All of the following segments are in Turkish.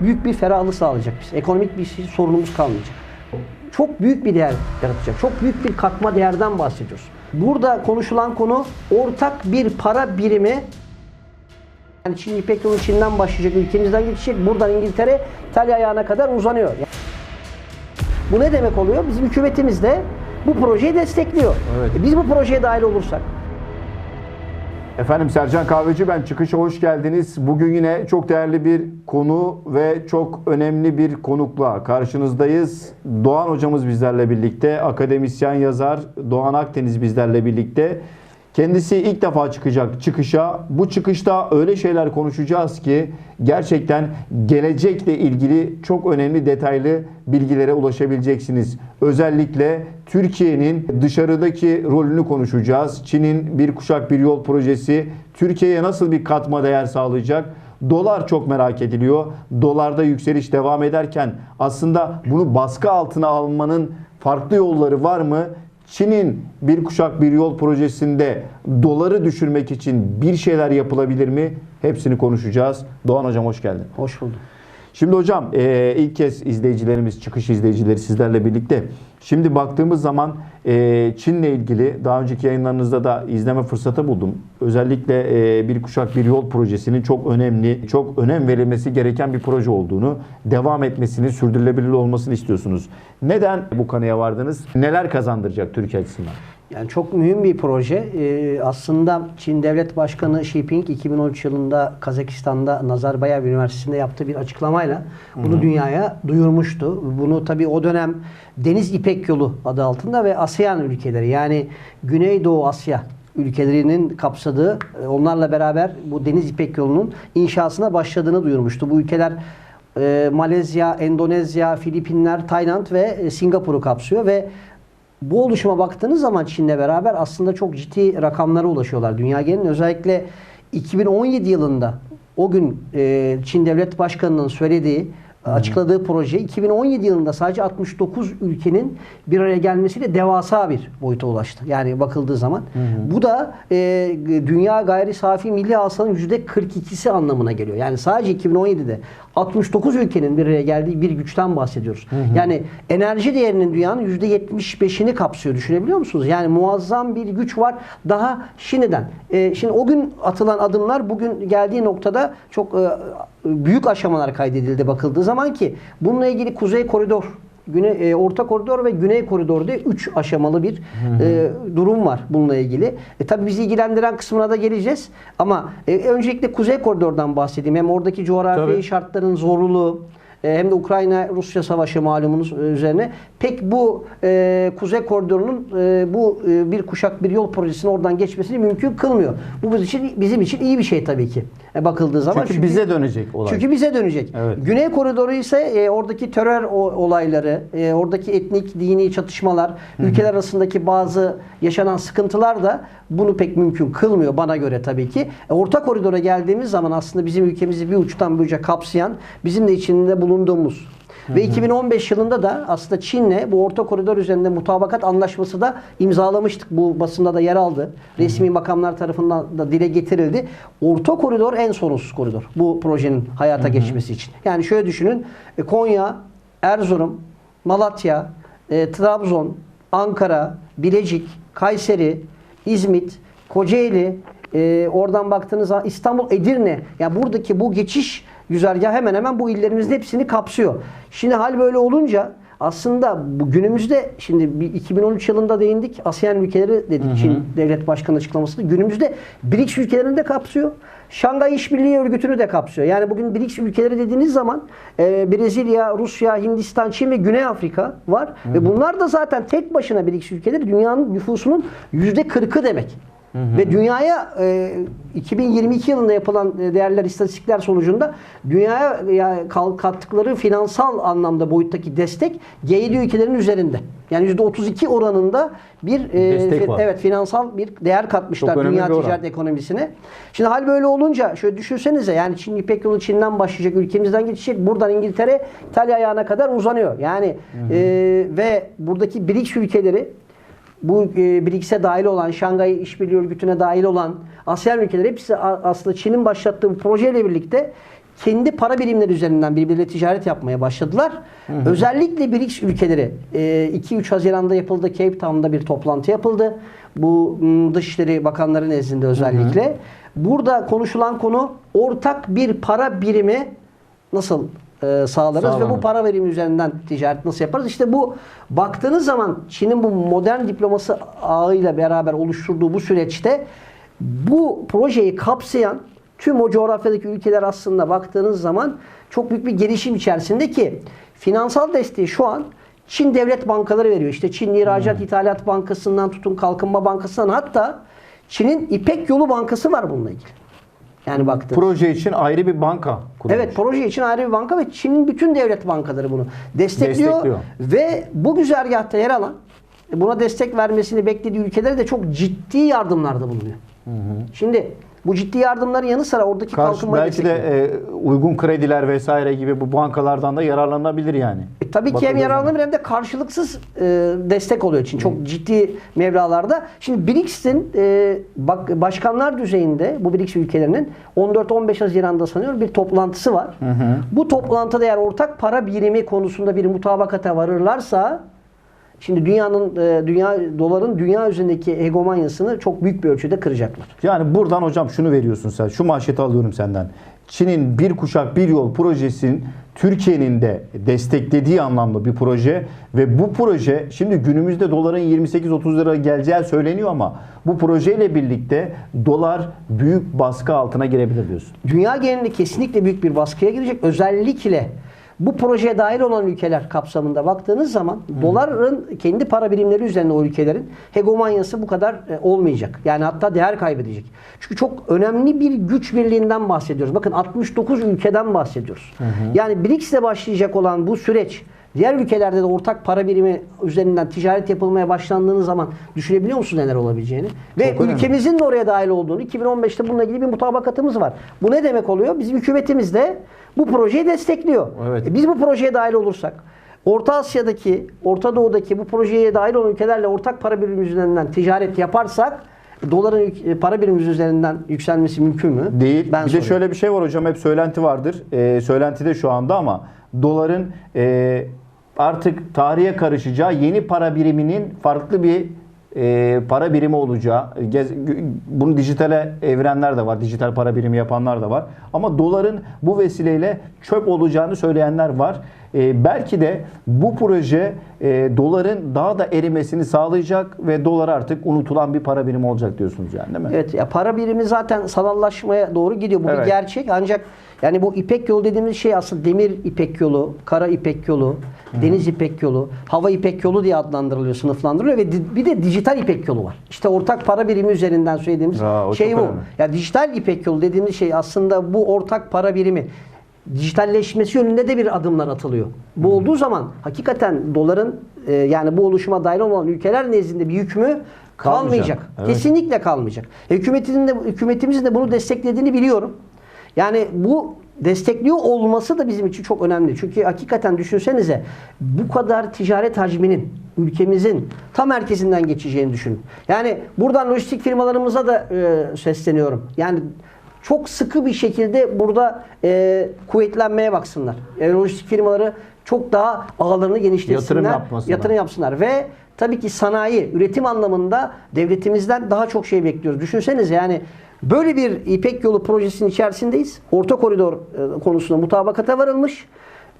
büyük bir ferahlık sağlayacak bize. Ekonomik bir şey- sorunumuz kalmayacak. Çok büyük bir değer yaratacak. Çok büyük bir katma değerden bahsediyoruz. Burada konuşulan konu ortak bir para birimi yani Çin İpek yolu Çin'den başlayacak, ülkemizden geçecek. Buradan İngiltere, İtalya ayağına kadar uzanıyor. Bu ne demek oluyor? Bizim hükümetimiz de bu projeyi destekliyor. Evet. E Biz bu projeye dahil olursak Efendim Sercan Kahveci ben çıkışa hoş geldiniz. Bugün yine çok değerli bir konu ve çok önemli bir konukla karşınızdayız. Doğan hocamız bizlerle birlikte, akademisyen yazar Doğan Akdeniz bizlerle birlikte. Kendisi ilk defa çıkacak çıkışa. Bu çıkışta öyle şeyler konuşacağız ki gerçekten gelecekle ilgili çok önemli detaylı bilgilere ulaşabileceksiniz. Özellikle Türkiye'nin dışarıdaki rolünü konuşacağız. Çin'in bir kuşak bir yol projesi Türkiye'ye nasıl bir katma değer sağlayacak? Dolar çok merak ediliyor. Dolarda yükseliş devam ederken aslında bunu baskı altına almanın farklı yolları var mı? Çin'in bir kuşak bir yol projesinde doları düşürmek için bir şeyler yapılabilir mi? Hepsini konuşacağız. Doğan hocam hoş geldin. hoş bulduk. Şimdi hocam e, ilk kez izleyicilerimiz, çıkış izleyicileri sizlerle birlikte. Şimdi baktığımız zaman e, Çin'le ilgili daha önceki yayınlarınızda da izleme fırsatı buldum. Özellikle e, bir kuşak bir yol projesinin çok önemli, çok önem verilmesi gereken bir proje olduğunu, devam etmesini, sürdürülebilir olmasını istiyorsunuz. Neden bu kanıya vardınız? Neler kazandıracak Türkiye açısından? Yani çok mühim bir proje. Ee, aslında Çin Devlet Başkanı Xi Jinping 2013 yılında Kazakistan'da Nazarbayev Üniversitesi'nde yaptığı bir açıklamayla bunu dünyaya duyurmuştu. Bunu tabii o dönem Deniz İpek Yolu adı altında ve ASEAN ülkeleri yani Güneydoğu Asya ülkelerinin kapsadığı e, onlarla beraber bu Deniz İpek Yolu'nun inşasına başladığını duyurmuştu. Bu ülkeler e, Malezya, Endonezya, Filipinler, Tayland ve e, Singapur'u kapsıyor ve bu oluşuma baktığınız zaman Çin'le beraber aslında çok ciddi rakamlara ulaşıyorlar dünya genelinde. Özellikle 2017 yılında o gün e, Çin Devlet Başkanı'nın söylediği açıkladığı proje 2017 yılında sadece 69 ülkenin bir araya gelmesiyle devasa bir boyuta ulaştı. Yani bakıldığı zaman. Bu da e, dünya gayri safi milli hasılanın %42'si anlamına geliyor. Yani sadece 2017'de 69 ülkenin bir araya geldiği bir güçten bahsediyoruz. Yani enerji değerinin dünyanın %75'ini kapsıyor. Düşünebiliyor musunuz? Yani muazzam bir güç var. Daha şimdiden. E, şimdi o gün atılan adımlar bugün geldiği noktada çok e, büyük aşamalar kaydedildi bakıldığı zaman ki bununla ilgili Kuzey Koridor Güney, e, Orta Koridor ve Güney Koridor diye 3 aşamalı bir e, durum var bununla ilgili. E, tabii bizi ilgilendiren kısmına da geleceğiz. Ama e, öncelikle Kuzey Koridor'dan bahsedeyim. Hem oradaki coğrafi Tabii. şartların zorluğu, e, hem de Ukrayna-Rusya savaşı malumunuz e, üzerine pek bu e, Kuzey Koridoru'nun e, bu e, bir kuşak bir yol projesinin oradan geçmesini mümkün kılmıyor. Bu bizim için bizim için iyi bir şey tabii ki. E, bakıldığı zaman Çünkü bize dönecek olay. çünkü bize dönecek. Evet. Güney koridoru ise e, oradaki terör olayları, e, oradaki etnik, dini çatışmalar, ülkeler arasındaki bazı yaşanan sıkıntılar da bunu pek mümkün kılmıyor bana göre tabii ki. E, orta koridora geldiğimiz zaman aslında bizim ülkemizi bir uçtan bir uca kapsayan, bizim de içinde bulunduğumuz ve 2015 yılında da aslında Çin'le bu orta koridor üzerinde mutabakat anlaşması da imzalamıştık. Bu basında da yer aldı. Resmi makamlar tarafından da dile getirildi. Orta koridor en sorunsuz koridor. Bu projenin hayata geçmesi için. Yani şöyle düşünün. e, Konya, Erzurum, Malatya, e, Trabzon, Ankara, Bilecik, Kayseri, İzmit, Kocaeli, e, oradan baktığınız zaman İstanbul, Edirne. Yani buradaki bu geçiş güzergahı hemen hemen bu illerimizin hepsini kapsıyor. Şimdi hal böyle olunca aslında bu günümüzde şimdi bir 2013 yılında değindik. ASEAN ülkeleri dedik Çin Devlet Başkanı açıklamasında. Günümüzde BRICS ülkelerini de kapsıyor. Şangay İşbirliği Örgütü'nü de kapsıyor. Yani bugün BRICS ülkeleri dediğiniz zaman e, Brezilya, Rusya, Hindistan, Çin ve Güney Afrika var. Ve bunlar da zaten tek başına BRICS ülkeleri dünyanın nüfusunun %40'ı demek. Ve dünyaya e, 2022 yılında yapılan e, değerler istatistikler sonucunda dünyaya ya, kattıkları finansal anlamda boyuttaki destek G7 ülkelerin üzerinde. Yani %32 oranında bir e, fi- evet finansal bir değer katmışlar Çok dünya bir oran. ticaret ekonomisine. Şimdi hal böyle olunca şöyle düşünsenize yani Çin İpek yolu Çin'den başlayacak, ülkemizden geçecek. Buradan İngiltere, İtalya ayağına kadar uzanıyor. Yani e, ve buradaki BRICS ülkeleri bu e, BRICS'e dahil olan, Şangay İşbirliği Örgütü'ne dahil olan ASEAN ülkeleri hepsi aslında Çin'in başlattığı bu projeyle birlikte kendi para birimleri üzerinden birbirleriyle ticaret yapmaya başladılar. Özellikle BRICS ülkeleri e, 2-3 Haziran'da yapıldı. Cape Town'da bir toplantı yapıldı. Bu Dışişleri Bakanları nezdinde özellikle. Burada konuşulan konu ortak bir para birimi nasıl e, sağlarız ve Sağlanır. bu para birimi üzerinden ticaret nasıl yaparız? İşte bu baktığınız zaman Çin'in bu modern diplomasi ağıyla beraber oluşturduğu bu süreçte bu projeyi kapsayan tüm o coğrafyadaki ülkeler aslında baktığınız zaman çok büyük bir gelişim içerisinde ki finansal desteği şu an Çin devlet bankaları veriyor. İşte Çin İhracat İthalat Bankası'ndan tutun Kalkınma Bankası'ndan hatta Çin'in İpek Yolu Bankası var bununla ilgili. Yani baktığınız Proje için ayrı bir banka kurulmuş. Evet proje için ayrı bir banka ve Çin'in bütün devlet bankaları bunu destekliyor. Destekliyor. Ve bu güzergahta yer alan buna destek vermesini beklediği ülkelere de çok ciddi yardımlarda bulunuyor. Şimdi bu ciddi yardımların yanı sıra oradaki Karşı, kalkınmayı belki de e, uygun krediler vesaire gibi bu bankalardan da yararlanabilir yani. E, tabii ki hem yararlanabilir hem de karşılıksız e, destek oluyor için çok ciddi mevralarda. Şimdi BRICS'in e, bak, başkanlar düzeyinde bu BRICS ülkelerinin 14-15 Haziran'da sanıyorum bir toplantısı var. Bu toplantıda eğer ortak para birimi konusunda bir mutabakata varırlarsa şimdi dünyanın e, dünya doların dünya üzerindeki hegemonyasını çok büyük bir ölçüde kıracaklar. Yani buradan hocam şunu veriyorsun sen. Şu manşeti alıyorum senden. Çin'in bir kuşak bir yol projesinin Türkiye'nin de desteklediği anlamda bir proje ve bu proje şimdi günümüzde doların 28-30 lira geleceği söyleniyor ama bu projeyle birlikte dolar büyük baskı altına girebilir diyorsun. Dünya genelinde kesinlikle büyük bir baskıya girecek. Özellikle bu projeye dahil olan ülkeler kapsamında baktığınız zaman doların kendi para birimleri üzerinde o ülkelerin hegemonyası bu kadar e, olmayacak. Yani hatta değer kaybedecek. Çünkü çok önemli bir güç birliğinden bahsediyoruz. Bakın 69 ülkeden bahsediyoruz. Yani BRICS'le başlayacak olan bu süreç diğer ülkelerde de ortak para birimi üzerinden ticaret yapılmaya başlandığınız zaman düşünebiliyor musunuz neler olabileceğini? Ve Çok önemli. ülkemizin de oraya dahil olduğunu 2015'te bununla ilgili bir mutabakatımız var. Bu ne demek oluyor? Bizim hükümetimiz de bu projeyi destekliyor. Evet. E biz bu projeye dahil olursak Orta Asya'daki, Orta Doğu'daki bu projeye dahil olan ülkelerle ortak para birimi üzerinden ticaret yaparsak doların yük- e, para birimi üzerinden yükselmesi mümkün mü? Değil. Ben bir de soruyorum. şöyle bir şey var hocam hep söylenti vardır. Ee, söylentide şu anda ama doların e, artık tarihe karışacağı yeni para biriminin farklı bir e, para birimi olacağı. Gez, bunu dijitale evrenler de var. Dijital para birimi yapanlar da var. Ama doların bu vesileyle çöp olacağını söyleyenler var. E, belki de bu proje e, doların daha da erimesini sağlayacak ve dolar artık unutulan bir para birimi olacak diyorsunuz yani değil mi? Evet ya para birimi zaten sanallaşmaya doğru gidiyor. Bu Evet. bir gerçek. Ancak yani bu İpek yolu dediğimiz şey aslında demir İpek yolu, kara İpek yolu, deniz İpek yolu, hava İpek yolu diye adlandırılıyor, sınıflandırılıyor ve di- bir de dijital İpek yolu var. İşte ortak para birimi üzerinden söylediğimiz Aa, o şey çok bu. önemli. Ya dijital İpek yolu dediğimiz şey aslında bu ortak para birimi dijitalleşmesi yönünde de bir adımlar atılıyor. Bu olduğu zaman hakikaten doların e, yani bu oluşuma dahil olan ülkeler nezdinde bir hükmü Kalmayacak. kalmayacak. Evet. Kesinlikle kalmayacak. Hükümetin de hükümetimizin de bunu desteklediğini biliyorum. Yani bu destekliyor olması da bizim için çok önemli. Çünkü hakikaten düşünsenize bu kadar ticaret hacminin ülkemizin tam merkezinden geçeceğini düşünün. Yani buradan lojistik firmalarımıza da e, sesleniyorum. Yani çok sıkı bir şekilde burada e, kuvvetlenmeye baksınlar. E, lojistik firmaları çok daha ağlarını genişletsinler. Yatırım yapmasınlar. Yatırım yapsınlar ve tabii ki sanayi, üretim anlamında devletimizden daha çok şey bekliyoruz. Düşünsenize yani böyle bir İpek Yolu projesinin içerisindeyiz. Orta koridor e, konusunda mutabakata varılmış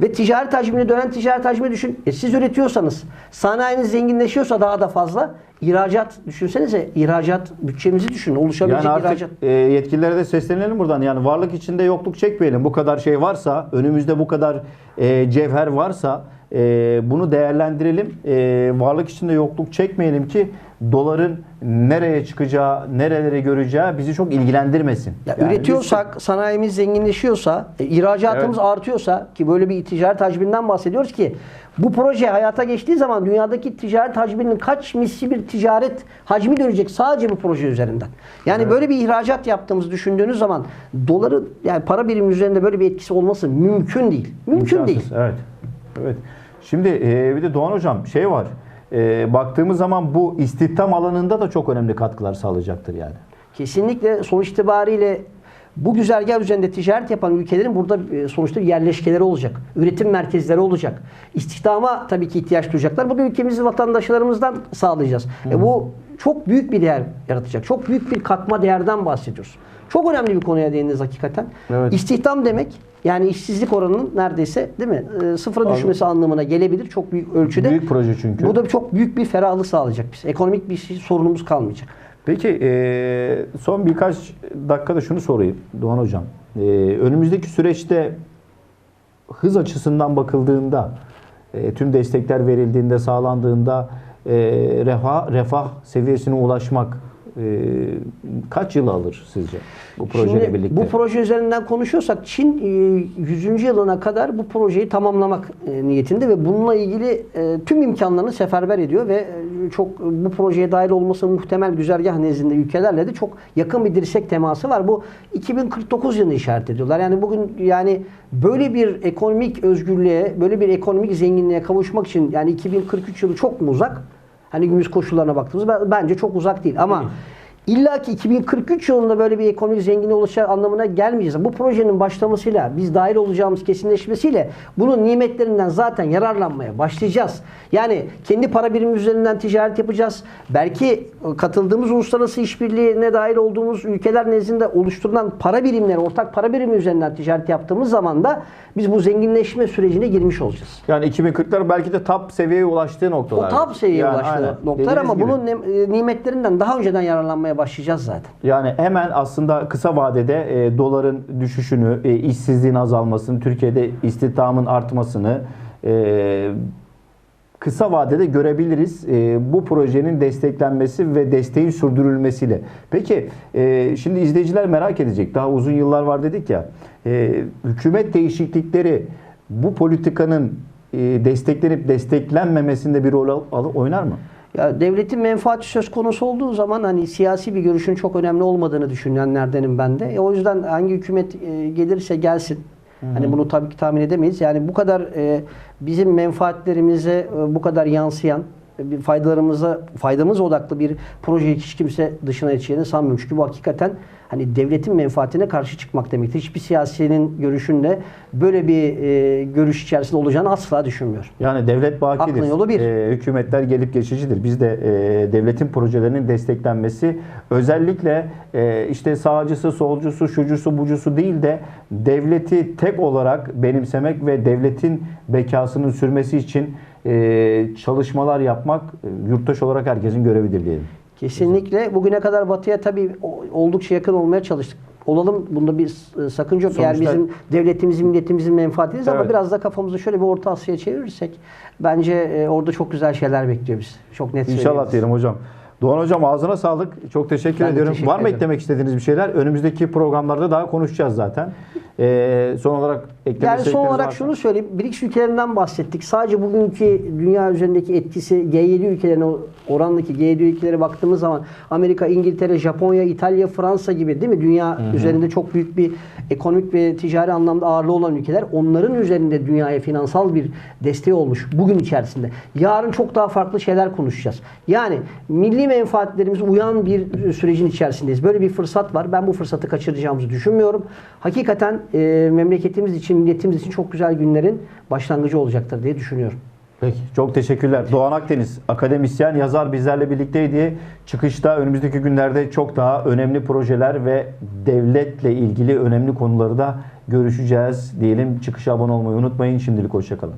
ve ticaret hacmini dönen ticaret hacmi düşün. E siz üretiyorsanız, sanayiniz zenginleşiyorsa daha da fazla ihracat düşünsenize ihracat bütçemizi düşünün. Oluşabilecek Yani artık ihracat. e, yetkililere de seslenelim buradan. Yani varlık içinde yokluk çekmeyelim. Bu kadar şey varsa, önümüzde bu kadar e, cevher varsa e, bunu değerlendirelim. E, varlık içinde yokluk çekmeyelim ki doların nereye çıkacağı, nereleri göreceği bizi çok ilgilendirmesin. Ya Yani üretiyorsak, sanayimiz zenginleşiyorsa, e, ihracatımız Evet. artıyorsa ki böyle bir ticaret hacminden bahsediyoruz ki bu proje hayata geçtiği zaman dünyadaki ticaret hacminin kaç misli bir ticaret hacmi dönecek sadece bu proje üzerinden. Yani böyle bir ihracat yaptığımızı düşündüğünüz zaman doları yani para birimi üzerinde böyle bir etkisi olması mümkün değil. Mümkün İmkansız, değil. Evet. Evet. Şimdi e, bir de Doğan hocam şey var. E, baktığımız zaman bu istihdam alanında da çok önemli katkılar sağlayacaktır yani. Kesinlikle sonuç itibariyle Bu güzergah üzerinde ticaret yapan ülkelerin burada e, sonuçta yerleşkeleri olacak. Üretim merkezleri olacak. İstihdama tabii ki ihtiyaç duyacaklar. Bu da ülkemizin vatandaşlarımızdan sağlayacağız. E bu çok büyük bir değer yaratacak. Çok büyük bir katma değerden bahsediyoruz. Çok önemli bir konuya değindiniz hakikaten. Evet. İstihdam demek yani işsizlik oranının neredeyse değil mi? E, sıfıra düşmesi anlamına gelebilir çok büyük ölçüde. Büyük proje çünkü. Bu da çok büyük bir ferahlık sağlayacak bize. Ekonomik bir şey- sorunumuz kalmayacak. Peki e, son birkaç dakikada şunu sorayım Doğan Hocam. E, önümüzdeki süreçte hız açısından bakıldığında e, tüm destekler verildiğinde sağlandığında e, refah refah seviyesine ulaşmak kaç yıl alır sizce bu projeyle Şimdi birlikte? bu proje üzerinden konuşuyorsak Çin e, 100. yılına kadar bu projeyi tamamlamak e, niyetinde ve bununla ilgili e, tüm imkanlarını seferber ediyor ve e, çok bu projeye dahil olması muhtemel güzergah nezdinde ülkelerle de çok yakın bir dirsek teması var. Bu 2049 yılını işaret ediyorlar. Yani bugün yani böyle bir ekonomik özgürlüğe, böyle bir ekonomik zenginliğe kavuşmak için yani 2043 yılı çok mu uzak? Hani günümüz koşullarına baktığımızda bence çok uzak değil ama İlla ki 2043 yılında böyle bir ekonomik zenginliğe ulaşacağı anlamına gelmeyeceğiz. Bu projenin başlamasıyla, biz dahil olacağımız kesinleşmesiyle bunun nimetlerinden zaten yararlanmaya başlayacağız. Yani kendi para birimi üzerinden ticaret yapacağız. Belki katıldığımız uluslararası işbirliğine dahil olduğumuz ülkeler nezdinde oluşturulan para birimleri, ortak para birimi üzerinden ticaret yaptığımız zaman da biz bu zenginleşme sürecine girmiş olacağız. Yani 2040'lar belki de top seviyeye ulaştığı O noktalar. top seviyeye Yani ulaştığı aynen. noktalar ama Dediğiniz gibi. bunun e, nimetlerinden daha önceden yararlanmaya başlayacağız zaten. Yani hemen aslında kısa vadede e, doların düşüşünü, e, işsizliğin azalmasını, Türkiye'de istihdamın artmasını e, kısa vadede görebiliriz e, bu projenin desteklenmesi ve desteğin sürdürülmesiyle. Peki e, şimdi izleyiciler merak edecek. Daha uzun yıllar var dedik ya. E, hükümet değişiklikleri bu politikanın e, desteklenip desteklenmemesinde bir rol al- al- oynar mı? Ya devletin menfaati söz konusu olduğu zaman hani siyasi bir görüşün çok önemli olmadığını düşünenlerdenim ben de. E, o yüzden hangi hükümet e, gelirse gelsin. Hani bunu tabii ki tahmin edemeyiz. Yani bu kadar e, bizim menfaatlerimize e, bu kadar yansıyan e, bir faydalarımıza faydamız odaklı bir projeyi hiç kimse dışına geçeceğini sanmıyorum. Çünkü bu hakikaten hani devletin menfaatine karşı çıkmak demektir. Hiçbir siyasinin görüşünde böyle bir e, görüş içerisinde olacağını asla düşünmüyorum. Yani devlet bakidir. Aklın yolu bir. Ee, hükümetler gelip geçicidir. Biz de e, devletin projelerinin desteklenmesi özellikle e, işte sağcısı, solcusu, şucusu, bucusu değil de devleti tek olarak benimsemek ve devletin bekasının sürmesi için e, çalışmalar yapmak e, yurttaş olarak herkesin görevidir diyelim. Kesinlikle. Bugüne kadar Batı'ya tabii oldukça yakın olmaya çalıştık. Olalım. Bunda bir s- sakınca yok. Eğer Sonuçta- bizim devletimizin, milletimizin menfaatiyiz ama Evet. biraz da kafamızı şöyle bir Orta Asya'ya çevirirsek bence e, orada çok güzel şeyler bekliyor bizi. Çok net İnşallah diyelim hocam. Doğan hocam ağzına sağlık. Çok teşekkür Ben ediyorum. teşekkür Var mı ederim. eklemek istediğiniz bir şeyler? Önümüzdeki programlarda daha konuşacağız zaten. Ee, son olarak eklemek Yani son olarak varsa. şunu söyleyeyim. BRICS ülkelerinden bahsettik. Sadece bugünkü dünya üzerindeki etkisi G7 ülkelerine orandaki G7 ülkelere baktığımız zaman Amerika, İngiltere, Japonya, İtalya, Fransa gibi değil mi? Dünya üzerinde çok büyük bir ekonomik ve ticari anlamda ağırlığı olan ülkeler. Onların üzerinde dünyaya finansal bir desteği olmuş bugün içerisinde. Yarın çok daha farklı şeyler konuşacağız. Yani milli menfaatlerimiz uyan bir sürecin içerisindeyiz. Böyle bir fırsat var. Ben bu fırsatı kaçıracağımızı düşünmüyorum. Hakikaten e, memleketimiz için, milletimiz için çok güzel günlerin başlangıcı olacaktır diye düşünüyorum. Peki çok teşekkürler. Doğan Akdeniz akademisyen yazar bizlerle birlikteydi. Çıkışta önümüzdeki günlerde çok daha önemli projeler ve devletle ilgili önemli konuları da görüşeceğiz diyelim. Çıkışa abone olmayı unutmayın. Şimdilik hoşçakalın.